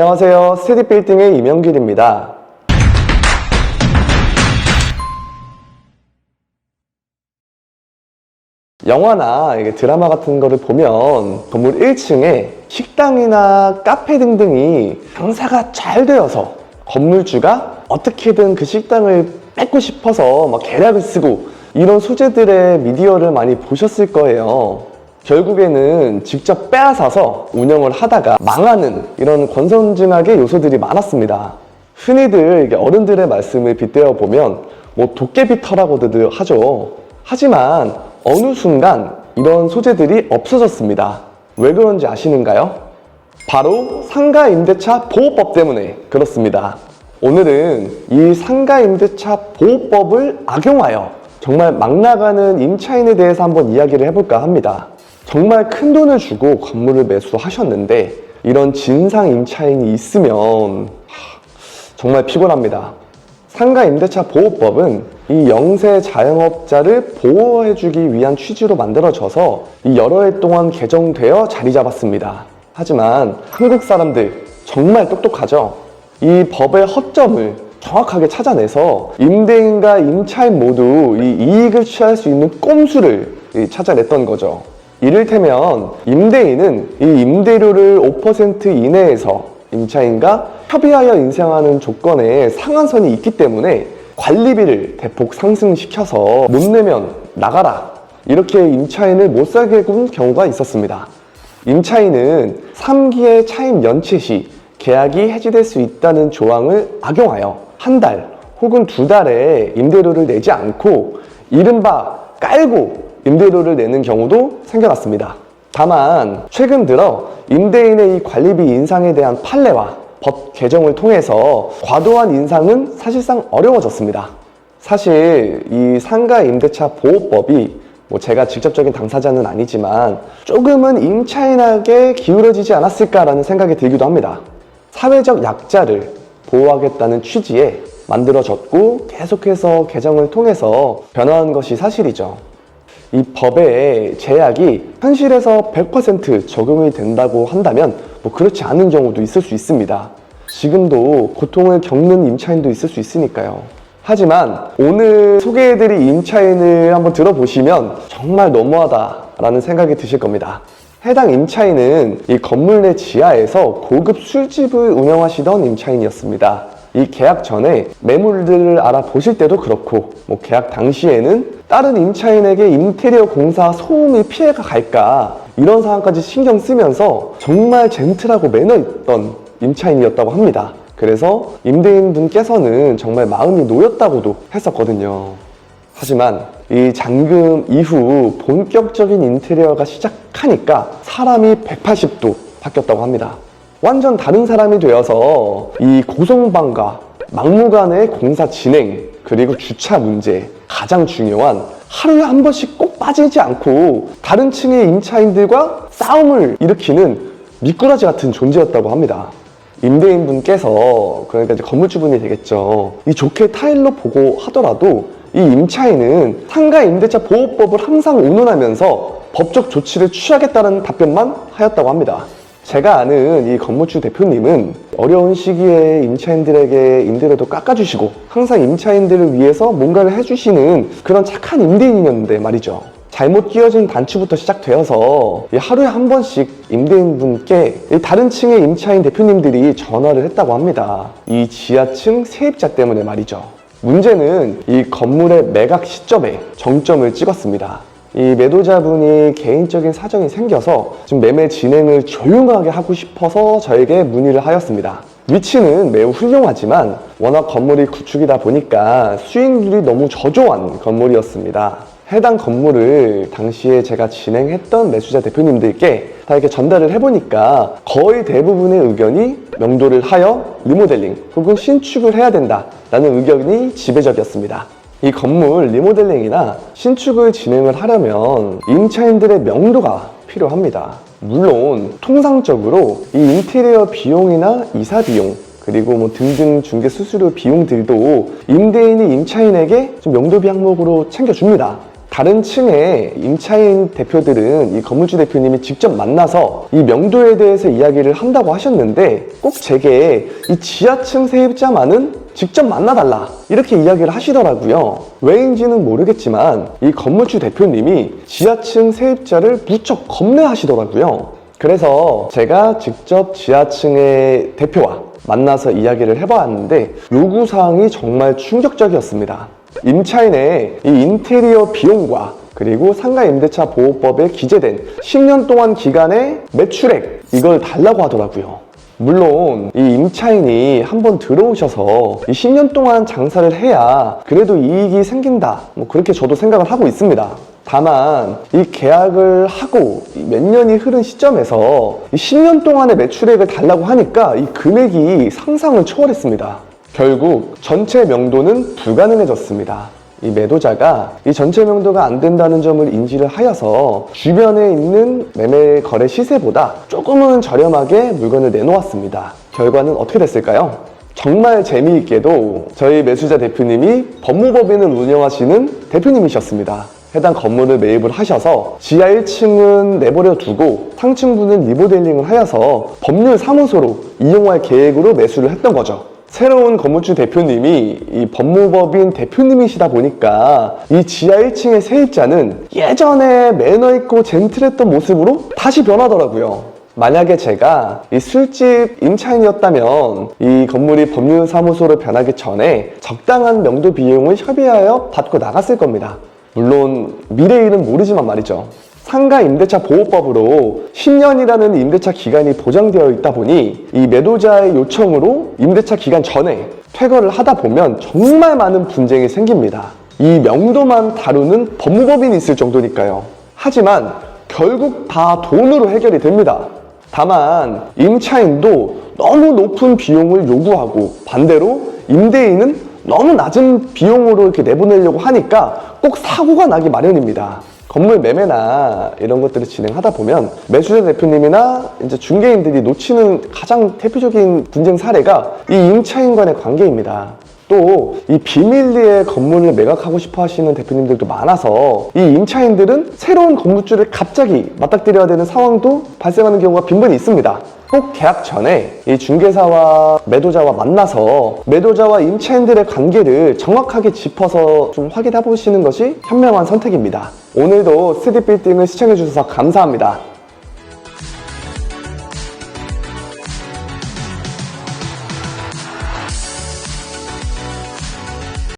안녕하세요. 스테디 빌딩의 이명길입니다. 영화나 드라마 같은 거를 보면 건물 1층에 식당이나 카페 등등이 장사가 잘 되어서 건물주가 어떻게든 그 식당을 뺏고 싶어서 막 계략을 쓰고 이런 소재들의 미디어를 많이 보셨을 거예요. 결국에는 직접 빼앗아서 운영을 하다가 망하는 이런 권선징악의 요소들이 많았습니다. 흔히들 어른들의 말씀을 빗대어 보면 뭐 도깨비터라고들 하죠. 하지만 어느 순간 이런 소재들이 없어졌습니다. 왜 그런지 아시는가요? 바로 상가 임대차 보호법 때문에 그렇습니다. 오늘은 이 상가 임대차 보호법을 악용하여 정말 막 나가는 임차인에 대해서 한번 이야기를 해볼까 합니다. 정말 큰 돈을 주고 건물을 매수하셨는데 이런 진상 임차인이 있으면 하, 정말 피곤합니다. 상가 임대차 보호법은 이 영세 자영업자를 보호해주기 위한 취지로 만들어져서 이 여러 해 동안 개정되어 자리 잡았습니다. 하지만 한국 사람들 정말 똑똑하죠? 이 법의 허점을 정확하게 찾아내서 임대인과 임차인 모두 이 이익을 취할 수 있는 꼼수를 이 찾아냈던 거죠. 이를테면 임대인은 이 임대료를 5% 이내에서 임차인과 협의하여 인상하는 조건에 상한선이 있기 때문에 관리비를 대폭 상승시켜서 못 내면 나가라 이렇게 임차인을 못 살게 군 경우가 있었습니다. 임차인은 3기의 차임 연체 시 계약이 해지될 수 있다는 조항을 악용하여 한 달 혹은 두 달에 임대료를 내지 않고 이른바 깔고 임대료를 내는 경우도 생겨났습니다. 다만 최근 들어 임대인의 이 관리비 인상에 대한 판례와 법 개정을 통해서 과도한 인상은 사실상 어려워졌습니다. 사실 이 상가 임대차 보호법이 뭐 제가 직접적인 당사자는 아니지만 조금은 임차인에게 기울어지지 않았을까라는 생각이 들기도 합니다. 사회적 약자를 보호하겠다는 취지에 만들어졌고 계속해서 개정을 통해서 변화한 것이 사실이죠. 이 법의 제약이 현실에서 100% 적용이 된다고 한다면 뭐 그렇지 않은 경우도 있을 수 있습니다. 지금도 고통을 겪는 임차인도 있을 수 있으니까요. 하지만 오늘 소개해드릴 임차인을 한번 들어보시면 정말 너무하다라는 생각이 드실 겁니다. 해당 임차인은 이 건물 내 지하에서 고급 술집을 운영하시던 임차인이었습니다. 이 계약 전에 매물들을 알아보실 때도 그렇고 뭐 계약 당시에는 다른 임차인에게 인테리어 공사 소음이 피해가 갈까 이런 상황까지 신경 쓰면서 정말 젠틀하고 매너 있던 임차인이었다고 합니다. 그래서 임대인 분께서는 정말 마음이 놓였다고도 했었거든요. 하지만 이 잔금 이후 본격적인 인테리어가 시작하니까 사람이 180도 바뀌었다고 합니다. 완전 다른 사람이 되어서 이 고성방과 막무가내의 공사 진행 그리고 주차 문제 가장 중요한 하루에 한 번씩 꼭 빠지지 않고 다른 층의 임차인들과 싸움을 일으키는 미꾸라지 같은 존재였다고 합니다. 임대인분께서 그러니까 이제 건물주분이 되겠죠. 이 좋게 타일로 보고 하더라도 이 임차인은 상가 임대차 보호법을 항상 운운하면서 법적 조치를 취하겠다는 답변만 하였다고 합니다. 제가 아는 이 건물주 대표님은 어려운 시기에 임차인들에게 임대료도 깎아주시고 항상 임차인들을 위해서 뭔가를 해주시는 그런 착한 임대인이었는데 말이죠. 잘못 끼워진 단추부터 시작되어서 이 하루에 한 번씩 임대인분께 이 다른 층의 임차인 대표님들이 전화를 했다고 합니다. 이 지하층 세입자 때문에 말이죠. 문제는 이 건물의 매각 시점에 정점을 찍었습니다. 이 매도자분이 개인적인 사정이 생겨서 지금 매매 진행을 조용하게 하고 싶어서 저에게 문의를 하였습니다. 위치는 매우 훌륭하지만 워낙 건물이 구축이다 보니까 수익률이 너무 저조한 건물이었습니다. 해당 건물을 당시에 제가 진행했던 매수자 대표님들께 다 이렇게 전달을 해보니까 거의 대부분의 의견이 명도를 하여 리모델링 혹은 신축을 해야 된다라는 의견이 지배적이었습니다. 이 건물 리모델링이나 신축을 진행을 하려면 임차인들의 명도가 필요합니다. 물론 통상적으로 이 인테리어 비용이나 이사 비용 그리고 뭐 등등 중개 수수료 비용들도 임대인이 임차인에게 좀 명도비 항목으로 챙겨줍니다. 다른 층의 임차인 대표들은 이 건물주 대표님이 직접 만나서 이 명도에 대해서 이야기를 한다고 하셨는데 꼭 제게 이 지하층 세입자만은 직접 만나달라 이렇게 이야기를 하시더라고요 왜인지는 모르겠지만 이 건물주 대표님이 지하층 세입자를 무척 겁내하시더라고요 그래서 제가 직접 지하층의 대표와 만나서 이야기를 해봤는데 요구사항이 정말 충격적이었습니다. 임차인의 이 인테리어 비용과 그리고 상가 임대차 보호법에 기재된 10년 동안 기간의 매출액 이걸 달라고 하더라고요. 물론 이 임차인이 한번 들어오셔서 이 10년 동안 장사를 해야 그래도 이익이 생긴다. 뭐 그렇게 저도 생각을 하고 있습니다. 다만 이 계약을 하고 몇 년이 흐른 시점에서 이 10년 동안의 매출액을 달라고 하니까 이 금액이 상상을 초월했습니다. 결국 전체 명도는 불가능해졌습니다. 이 매도자가 이 전체 명도가 안 된다는 점을 인지를 하여서 주변에 있는 매매 거래 시세보다 조금은 저렴하게 물건을 내놓았습니다. 결과는 어떻게 됐을까요? 정말 재미있게도 저희 매수자 대표님이 법무법인을 운영하시는 대표님이셨습니다. 해당 건물을 매입을 하셔서 지하 1층은 내버려 두고 상층부는 리모델링을 하여서 법률 사무소로 이용할 계획으로 매수를 했던 거죠. 새로운 건물주 대표님이 이 법무법인 대표님이시다 보니까 이 지하 1층의 세입자는 예전에 매너 있고 젠틀했던 모습으로 다시 변하더라고요. 만약에 제가 이 술집 임차인이었다면 이 건물이 법률사무소로 변하기 전에 적당한 명도 비용을 협의하여 받고 나갔을 겁니다. 물론 미래 일은 모르지만 말이죠. 상가 임대차 보호법으로 10년이라는 임대차 기간이 보장되어 있다 보니 이 매도자의 요청으로 임대차 기간 전에 퇴거를 하다 보면 정말 많은 분쟁이 생깁니다. 이 명도만 다루는 법무법인이 있을 정도니까요. 하지만 결국 다 돈으로 해결이 됩니다. 다만 임차인도 너무 높은 비용을 요구하고 반대로 임대인은 너무 낮은 비용으로 이렇게 내보내려고 하니까 꼭 사고가 나기 마련입니다. 건물 매매나 이런 것들을 진행하다 보면 매수자 대표님이나 이제 중개인들이 놓치는 가장 대표적인 분쟁 사례가 이 임차인 간의 관계입니다. 또 이 비밀리에 건물을 매각하고 싶어 하시는 대표님들도 많아서 이 임차인들은 새로운 건물주를 갑자기 맞닥뜨려야 되는 상황도 발생하는 경우가 빈번히 있습니다. 꼭 계약 전에 이 중개사와 매도자와 만나서 매도자와 임차인들의 관계를 정확하게 짚어서 좀 확인해 보시는 것이 현명한 선택입니다. 오늘도 스디빌딩을 시청해 주셔서 감사합니다.